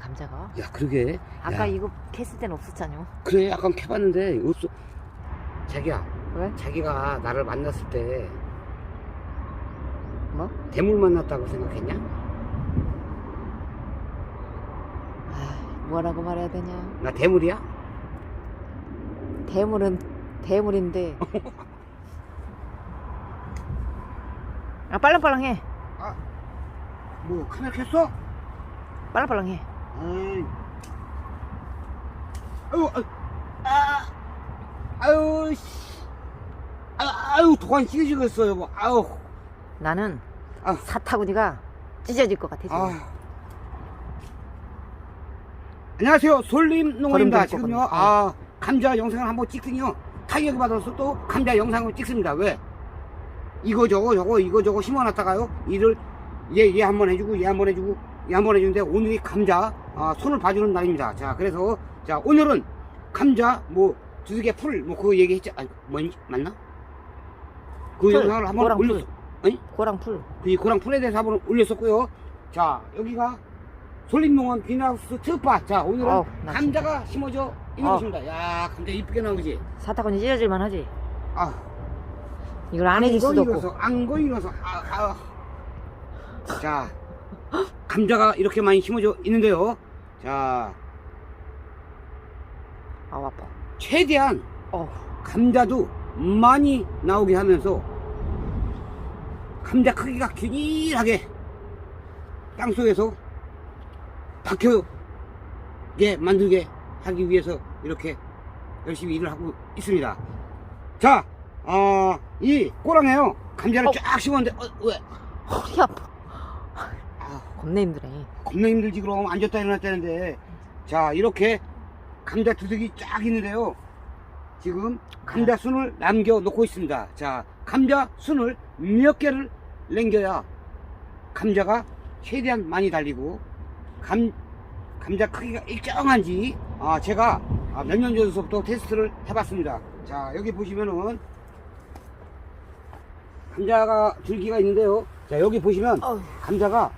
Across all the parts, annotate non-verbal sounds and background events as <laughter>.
감자가. 야 그러게 아까 야, 이거 캤을 땐 없었잖요. 그래 약간 캐봤는데 없어 자기야 왜? 자기가 나를 만났을 때 뭐? 대물 만났다고 생각했냐? 아, 뭐라고 말해야 되냐? 나 대물이야? 대물은 대물인데. <laughs> 아 빨랑빨랑해. 뭐 카메라 켰어? 빨랑빨랑해. 아이. 아유, 아유, 아, 아유, 씨. 아, 아유, 도관 찢어지겠어, 여보. 아유, 나는 아. 사타구니가 찢어질 것 같아 지금. 아. 안녕하세요, 솔림 농원입니다. 지금요, 아, 감자 영상을 한번 찍더니요. 타격을 받아서 또 감자 영상을 찍습니다. 왜? 이거 저거 저거 이거 저거 심어놨다가요. 이를 얘 얘 한번 해주고 얘 한번 해주고 번 해주는데 오늘이 감자 아, 손을 봐주는 날입니다. 자 그래서 자 오늘은 감자 뭐 두개 풀뭐 그거 얘기했지 아니 뭐니 맞나? 그 풀, 영상을 한번 고랑 올렸어. 아니 고랑 풀. 그 고랑 풀에 대해서 한번 올렸었고요. 자 여기가 솔림농원 비나우스 특파. 자 오늘은 어우, 나 감자가 심어져 있는 어. 곳입니다. 야 감자 이쁘게 나오지. 사타구니 찢어질만 하지. 아 이걸 안 해줄 수도 없고. 안 거일어서 아, 아. 자 감자가 이렇게 많이 심어져 있는데요. 자아 아파. 최대한 어. 감자도 많이 나오게 하면서 감자 크기가 균일하게 땅속에서 박혀게 만들게 하기 위해서 이렇게 열심히 일을 하고 있습니다. 자, 어, 이 꼬랑에요. 감자를 어. 쫙 심었는데, 어, 왜? 허리 아파. 아, 겁나 힘드네. 겁나 힘들지, 그럼. 앉았다 일어났다는데. 자, 이렇게 감자 두둑이 쫙 있는데요. 지금 감자 순을 남겨 놓고 있습니다. 자, 감자 순을 몇 개를 남겨야 감자가 최대한 많이 달리고, 감, 감자 크기가 일정한지, 아, 제가 몇 년 전부터 테스트를 해봤습니다. 자, 여기 보시면은, 감자가 줄기가 있는데요. 자, 여기 보시면. 감자가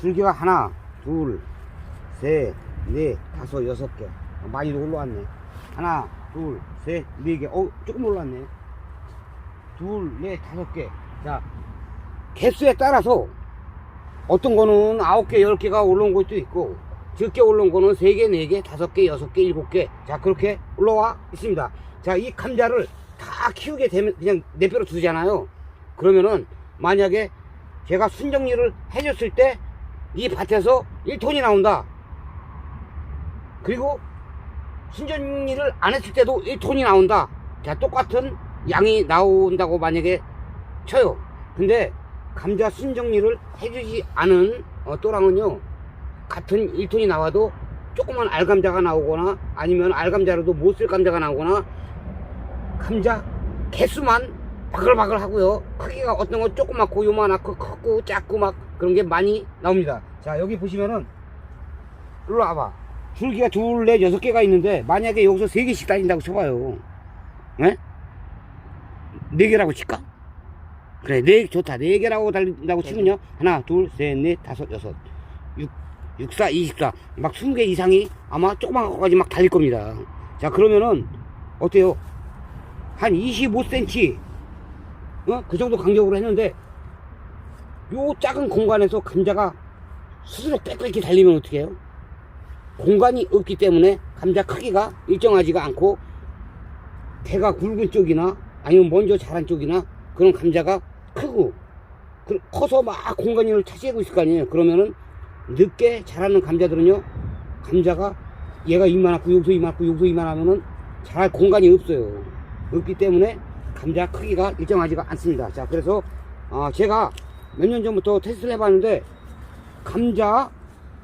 줄기가 하나, 둘, 셋, 넷, 다섯, 여섯 개. 어, 많이 올라왔네. 하나, 둘, 셋, 네 개. 어, 조금 올랐네. 둘, 넷, 다섯 개. 자, 개수에 따라서 어떤 거는 아홉 개, 열 개가 올라온 것도 있고, 적게 올라온 거는 세 개, 네 개, 다섯 개, 여섯 개, 일곱 개. 자, 그렇게 올라와 있습니다. 자, 이 감자를 다 키우게 되면 그냥 내뼈로 두잖아요. 그러면은 만약에 제가 순정리를 해줬을 때 이 밭에서 1톤이 나온다. 그리고 순정리를 안 했을 때도 1톤이 나온다. 자, 똑같은 양이 나온다고 만약에 쳐요. 근데 감자 순정리를 해주지 않은 어, 또랑은요, 같은 1톤이 나와도 조그만 알감자가 나오거나 아니면 알감자로도 못 쓸 감자가 나오거나 감자 개수만 바글바글 하고요. 크기가 어떤 건 조그맣고 요만하고 크고 작고 막 그런 게 많이 나옵니다. 자, 여기 보시면은 일로 와봐. 줄기가 둘, 넷, 여섯 개가 있는데 만약에 여기서 세 개씩 달린다고 쳐봐요. 네? 네 개라고 칠까? 그래, 네, 좋다. 네 개라고 달린다고 치면요. 하나, 둘, 셋, 넷, 다섯, 여섯. 육, 육사, 이십사. 막 스무 개 이상이 아마 조그만 거까지 막 달릴 겁니다. 자, 그러면은, 어때요? 한 25cm, 어? 그 정도 간격으로 했는데, 요 작은 공간에서 감자가 스스로 빽빽히 달리면 어떻게 해요? 공간이 없기 때문에 감자 크기가 일정하지가 않고, 대가 굵은 쪽이나, 아니면 먼저 자란 쪽이나, 그런 감자가 크고, 그- 커서 막 공간을 차지하고 있을 거 아니에요. 그러면은, 늦게 자라는 감자들은요, 감자가 얘가 이만하고, 여기서 이만하고, 여기서 이만하면은 자랄 공간이 없어요. 없기 때문에 감자 크기가 일정하지가 않습니다. 자, 그래서 어, 제가 몇 년 전부터 테스트를 해봤는데 감자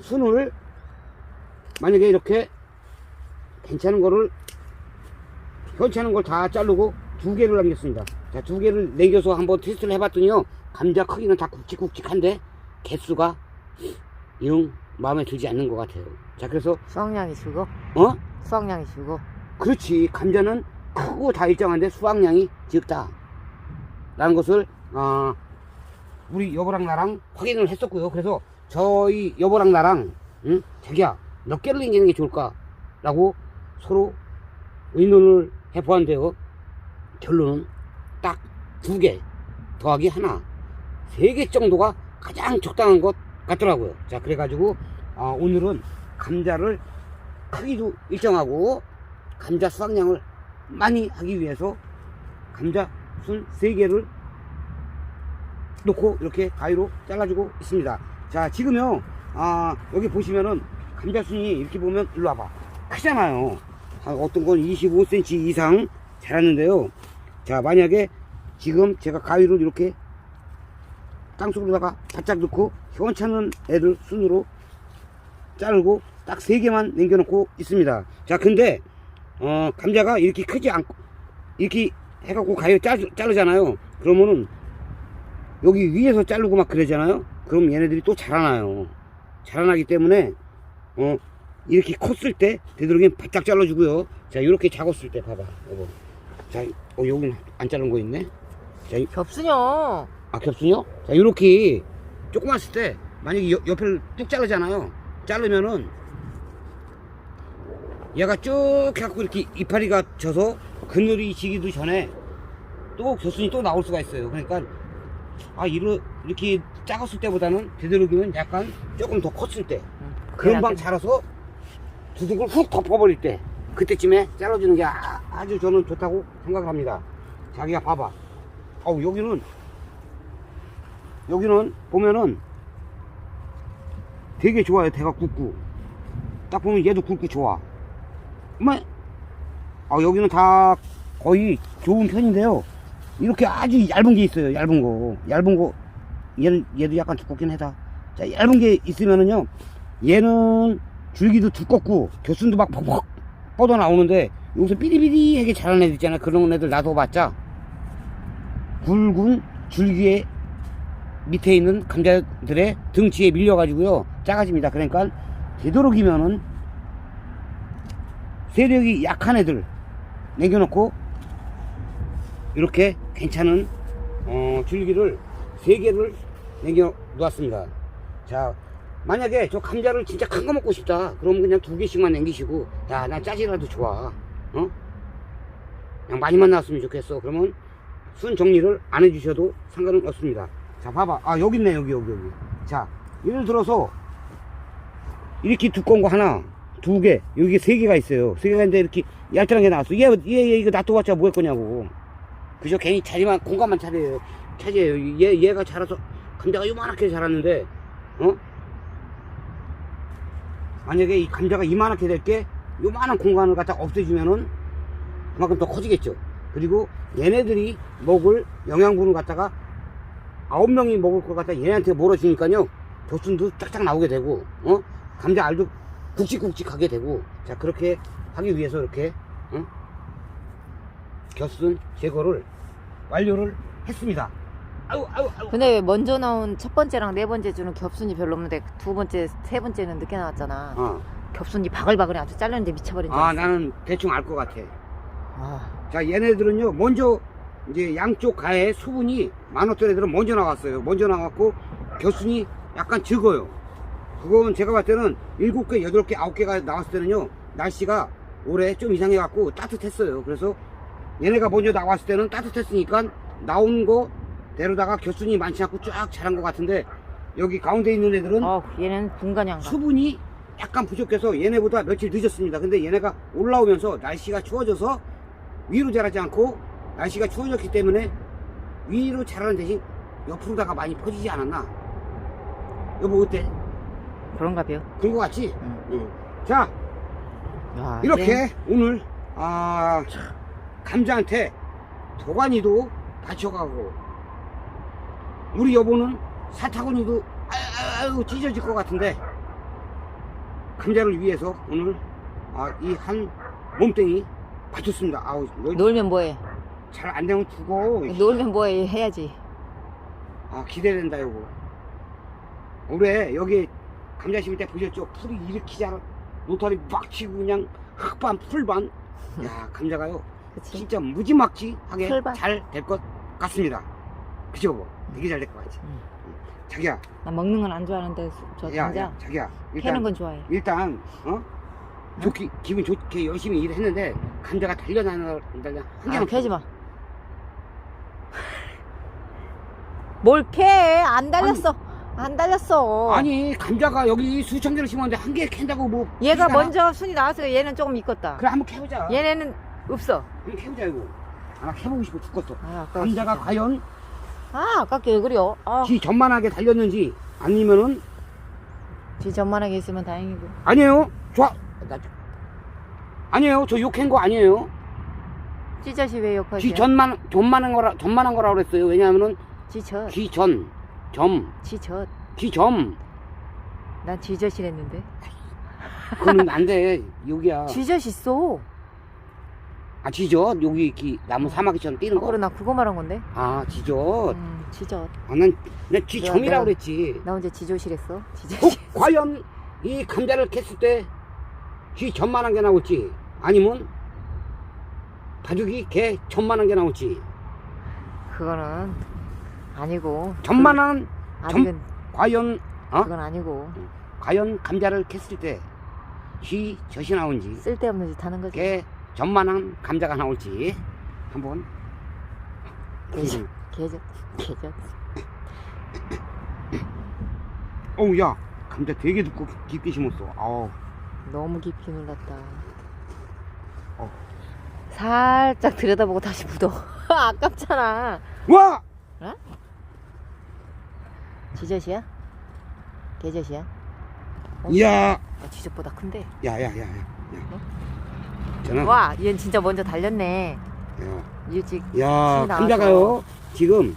순을 만약에 이렇게 괜찮은 거를 괜찮은 걸 다 자르고 두 개를 남겼습니다. 자, 두 개를 남겨서 한번 테스트를 해봤더니요. 감자 크기는 다 굵직굵직한데 개수가 영 마음에 들지 않는 것 같아요. 자, 그래서 수확량이 줄고 어? 수확량이 줄고 그렇지 감자는 크고 다 일정한데 수확량이 적다 라는 것을 어, 우리 여보랑 나랑 확인을 했었고요 그래서 저희 여보랑 나랑 응? 자기야 몇 개를 남기는 게 좋을까라고 서로 의논을 해보았는데요. 결론은 딱 두 개 더하기 하나 세 개 정도가 가장 적당한 것 같더라고요. 자 그래가지고 아, 오늘은 감자를 크기도 일정하고 감자 수확량을 많이 하기 위해서 감자 순세 개를 놓고 이렇게 가위로 잘라주고 있습니다. 자 지금요 아, 여기 보시면은 감자순이 이렇게 보면 일로 와봐 크잖아요. 아, 어떤 건 25cm 이상 자랐는데요. 자 만약에 지금 제가 가위로 이렇게 땅속으로다가 바짝 넣고 현찮은 애를 순으로 자르고 딱세 개만 남겨놓고 있습니다. 자 근데 어, 감자가 이렇게 크지 않고 이렇게 해갖고 가위 자르, 자르잖아요. 그러면은 여기 위에서 자르고 막 그러잖아요. 그럼 얘네들이 또 자라나요. 자라나기 때문에 어 이렇게 컸을 때 되도록이면 바짝 잘라주고요. 자 이렇게 작았을 때 봐봐. 여보. 자 어, 여기는 안 자른 거 있네. 자, 이- 겹순이요. 아 겹순이요? 자 이렇게 조그맣을 때 만약에 옆- 옆을 뚝 자르잖아요. 자르면은 얘가 쭉 해갖고 이렇게 이파리가 져서 그늘이 지기도 전에 또 겹순이 또 나올 수가 있어요. 그러니까 아 이러, 이렇게 작았을 때보다는 되도록이면 약간 조금 더 컸을 때 금방 자라서 두둑을 훅 덮어버릴 때 그때쯤에 잘라주는 게 아, 아주 저는 좋다고 생각합니다. 자기가 봐봐. 어우 여기는 여기는 보면은 되게 좋아요. 대가 굵고 딱 보면 얘도 굵고 좋아. 뭐, 아 여기는 다 거의 좋은 편인데요. 이렇게 아주 얇은 게 있어요. 얇은 거, 얇은 거. 얘는 얘도 약간 두껍긴 하다. 자 얇은 게 있으면은요. 얘는 줄기도 두껍고 겨순도 막 퍽퍽 뻗어 나오는데 여기서 삐리삐리하게 자란 애들 있잖아. 그런 애들 놔둬봤자 굵은 줄기에 밑에 있는 감자들의 등치에 밀려가지고요 작아집니다. 그러니까 되도록이면은 세력이 약한 애들 남겨놓고 이렇게 괜찮은 어, 줄기를 세 개를 남겨 놓았습니다. 자 만약에 저 감자를 진짜 큰 거 먹고 싶다 그러면 그냥 두 개씩만 남기시고 야 난 짜지라도 좋아 어 그냥 많이만 나왔으면 좋겠어 그러면 순 정리를 안 해주셔도 상관은 없습니다. 자, 봐봐. 아, 여기 있네, 여기, 여기, 여기. 자, 예를 들어서, 이렇게 두꺼운 거 하나, 두 개, 여기 세 개가 있어요. 세 개가 있는데 이렇게 얄짤한 게 나왔어. 얘, 얘, 얘 이거 놔둬봤자 뭐 할 거냐고. 그저 괜히 자리만, 공간만 차려요. 차지해요. 얘, 얘가 자라서, 감자가 요만하게 자랐는데, 어? 만약에 이 감자가 이만하게 될 게, 요만한 공간을 갖다 없애주면은, 그만큼 더 커지겠죠. 그리고 얘네들이 먹을 영양분을 갖다가 아홉 명이 먹을 것 갖다 얘네한테 몰아주니까요 교순도 쫙쫙 나오게 되고 어 감자 알도 굵직굵직하게 되고 자 그렇게 하기 위해서 이렇게 어? 겨순 제거를 완료를 했습니다. 아우 아우 아우 근데 왜 먼저 나온 첫 번째랑 네 번째 주는 겹순이 별로 없는데 두 번째, 세 번째는 늦게 나왔잖아. 어. 겹순이 바글바글해 아주 잘렸는데 미쳐버린 줄 아 알았어. 나는 대충 알 것 같아. 아, 자 얘네들은요 먼저 이제 양쪽 가에 수분이 많았던 애들은 먼저 나왔어요 먼저 나왔고 겨순이 약간 적어요 그건 제가 봤을 때는 일곱 개 여덟 개 아홉 개가 나왔을 때는요 날씨가 올해 좀 이상해 갖고 따뜻했어요 그래서 얘네가 먼저 나왔을 때는 따뜻했으니까 나온 거 대로다가 겨순이 많지 않고 쫙 자란 것 같은데 여기 가운데 있는 애들은 어, 얘는 분간양가. 수분이 약간 부족해서 얘네보다 며칠 늦었습니다. 근데 얘네가 올라오면서 날씨가 추워져서 위로 자라지 않고 날씨가 추워졌기 때문에 위로 자라는 대신 옆으로다가 많이 퍼지지 않았나? 여보 어때? 그런가 봐요. 그런 거 같지? 응. 응. 자 야, 이렇게 얘 오늘 아 감자한테 도가니도 받쳐가고 우리 여보는 사타구니도 아유, 찢어질 것 같은데 감자를 위해서 오늘 아, 이 한 몸뚱이 받쳤습니다. 아우 놀면 뭐해? 잘 안 되면 두고 놀면 뭐해? 해야지. 아 기대된다 요거 올해 여기 감자 심을 때 보셨죠? 풀이 이렇게 자라 노탈이 막 치고 그냥 흙반 풀반 야 감자가요 그치? 진짜 무지막지하게 풀반. 잘될 것 같습니다 그죠 뭐 되게 잘 될 것 같지 응. 자기야 나 먹는 건 안 좋아하는데 저 야, 감자 야 자기야 캐는 일단 건 좋아해. 일단 어 좋게 기분 좋게 열심히 일을 했는데 감자가 달려나는 달려 한 아, 개만 캐지 마. 뭘 캐? 안 달렸어. 안 달렸어. 아니 감자가 여기 수천 개를 심었는데 한 개 캔다고 뭐 얘가 비싸나? 먼저 순이 나왔으니까 얘는 조금 익었다. 그래 한번 캐보자 얘네는 없어. 캐보자 이거 아 캐보고 싶어 죽겠어 아, 아까 감자가 과연 아, 아깝게 왜 그래요? 아, 지 전만하게 달렸는지 아니면은 지 전만하게 있으면 다행이고. 아니에요 좋아 나, 아니에요 저 욕한 거 아니에요 찌젓이 왜 욕하지? 지 전만 전만한 거라 전만한 거라 그랬어요 왜냐하면은 지젓. 기전 점 지젓. 기점 난 지젓이랬는데. 그거는 안돼 여기야 지젓 있어. 아 지젓 여기 이렇게 나무 사마귀처럼 뛰는 어, 거 그래 나 그거 말한 건데. 아 지젓 음, 지젓. 아난난 내가- 지점이라고 내가- 그랬지 나 언제 지젓이랬어? 어, 지젓이. 과연 이 감자를 캤을 때쥐 전만한 게 나올지 아니면 바둑이 개 전만한 게 나올지 그거는 아니고. 전만한 아직은 과연 어? 그건 아니고. 과연 감자를 캤을 때 쥐 젖이 나온지 쓸데없는 짓 하는 거지. 개 전만한 감자가 나올지 한번 개젓. 개젓. 개젓. 어우 야 감자 되게 두껍 깊게 심었어 아우 너무 깊이 눌렀다. 어. 살짝 들여다보고 다시 묻어. <laughs> 아깝잖아. 와 지젓이야? 개젓이야? 어? 이야 아, 지젓보다 큰데. 야야야야 야. 저는 와, 얘는 진짜 먼저 달렸네. 야, 일찍. 야 신이 감자가요 지금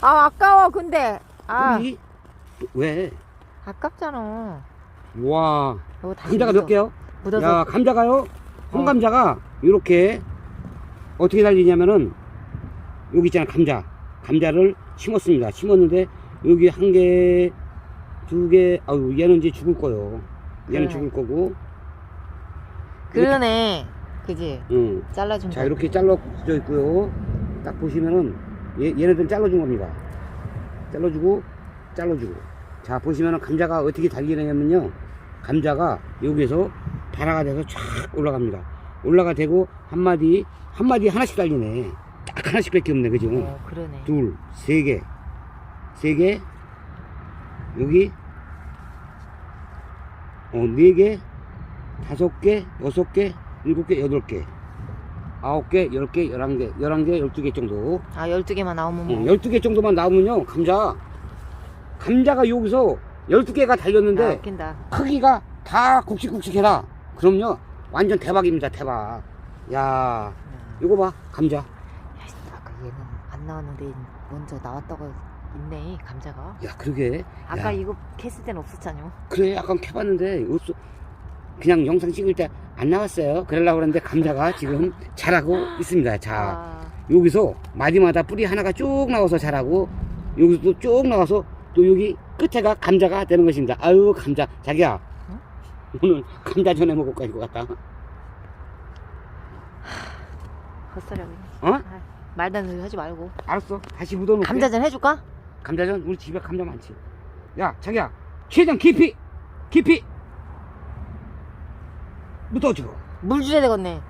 아, 아까워, 근데. 아, 우리 왜? 아깝잖아. 와 이거 다시 감자가 묻어. 몇 개요? 묻어서. 야 감자가요 홍감자가 이렇게 어떻게 달리냐면은 여기 있잖아 감자 감자를 심었습니다 심었는데 여기 한 개 두 개 아유 얘는 이제 죽을 거요 얘는 그래. 죽을 거고 그러네. 그지? 응. 잘라준 자 거. 이렇게 잘라져 있고요 딱 보시면은 얘, 얘네들 잘라준 겁니다 잘라주고 잘라주고 자 보시면은 감자가 어떻게 달리느냐면요 감자가 여기에서 발화가 돼서 쫙 올라갑니다 올라가 되고 한 마디 한 마디 하나씩 달리네 딱 하나씩 밖에 없네 그죠 어, 그러네. 둘 세 개 세 개 여기 어 네 개 다섯 개 여섯 개 일곱 개 여덟 개 아홉 개 열 개 열한 개 열한 개 열두 개 정도 아, 12개만 나오면 뭐. 어, 12개 정도만 나오면요 감자 감자가 여기서 12개가 달렸는데 아, 웃긴다. 크기가 다 굵직굵직해라 그럼요 완전 대박입니다 대박 야 야, 이거 봐 감자 아까 얘는 안 나왔는데 먼저 나왔다고 있네, 감자가. 야 그러게 아까 야. 이거 캤을 땐 없었잖요. 그래 약간 캐봤는데 없어 그냥 영상 찍을 때 안 나왔어요 그러려고 그랬는데 감자가 지금 자라고 있습니다 자 아, 여기서 마디마다 뿌리 하나가 쭉 나와서 자라고 여기서 또 쭉 나와서 또 여기 끝에가 감자가 되는 것입니다. 아유 감자 자기야 응? 오늘 감자 전에 먹을 거야 이거 같다. 헛소리하고 있네. 어? 아, 말도 안 되는 소리 하지 말고. 알았어 다시 묻어놓을게. 감자전 해줄까? 감자전 우리 집에 감자 많지. 야 자기야 최대한 깊이 깊이 묻어줘. 물 줄여야 되겠네.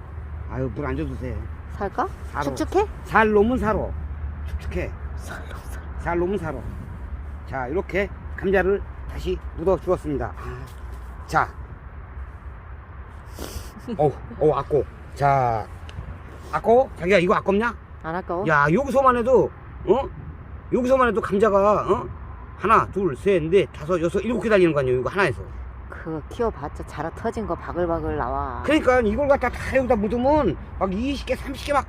아유 물 안 줘도 돼. 살까? 사로. 축축해? 살 놈은 사로 축축해. 살로 살. 살 놈은 사로. 자 이렇게 감자를 다시 묻어 주었습니다. 아, 자, 어, 어 아꼬. 자, 아꼬. 자기야 이거 아깝냐? 안 아까워? 야 여기서만 해도 어? 여기서만 해도 감자가 어? 하나, 둘, 셋, 넷, 다섯, 여섯, 일곱 개 달리는 거 아니에요? 이거 하나에서. 그거 키워봤자 자라 터진 거 바글바글 나와. 그러니까 이걸 갖다 다 여기다 묻으면 막 20개, 30개 막.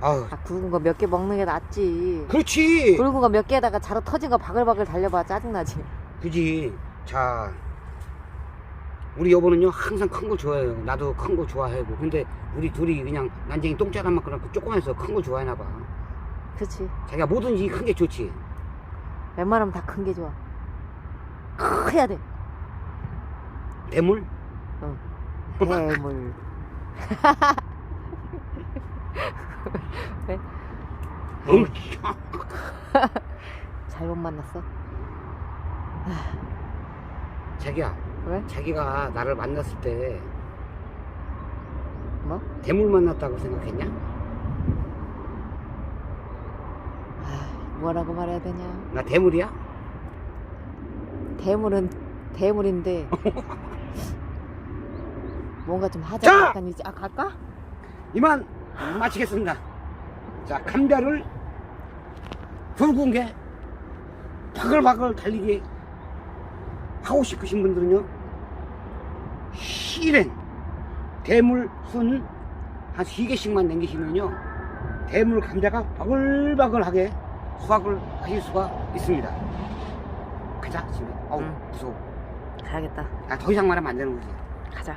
아우, 아, 굵은 거 몇 개 먹는 게 낫지. 그렇지. 굵은 거 몇 개에다가 자라 터진 거 바글바글 달려봐 짜증나지. 그지. 자, 우리 여보는요 항상 큰 거 좋아해요. 나도 큰 거 좋아하고. 근데 우리 둘이 그냥 난쟁이 똥자란 만큼 그렇고 조그만해서 큰 거 좋아해나 봐. 그치. 자기가 뭐든지 큰 게 좋지. 웬만하면 다 큰 게 좋아. 커야 돼. 대물? 대물. <laughs> 왜? 어우, <laughs> 잘못 만났어. <sighs> 자기야, 왜? 자기가 나를 만났을 때 뭐? 대물 만났다고 생각했냐? 아, 뭐라고 말해야 되냐? 나 대물이야? 대물은 대물인데 <laughs> 뭔가 좀 하자 자! 약간 이제 아 갈까? 이만 마치겠습니다. 자, 감자를 붉은 게 바글바글 달리게 하고 싶으신 분들은요, 실행, 대물 순 한 3개씩만 남기시면요, 대물 감자가 바글바글하게 수확을 하실 수가 있습니다. 가자, 집에. 어우, 응. 무서워. 가야겠다. 야, 더 이상 말하면 안 되는 거지. 가자.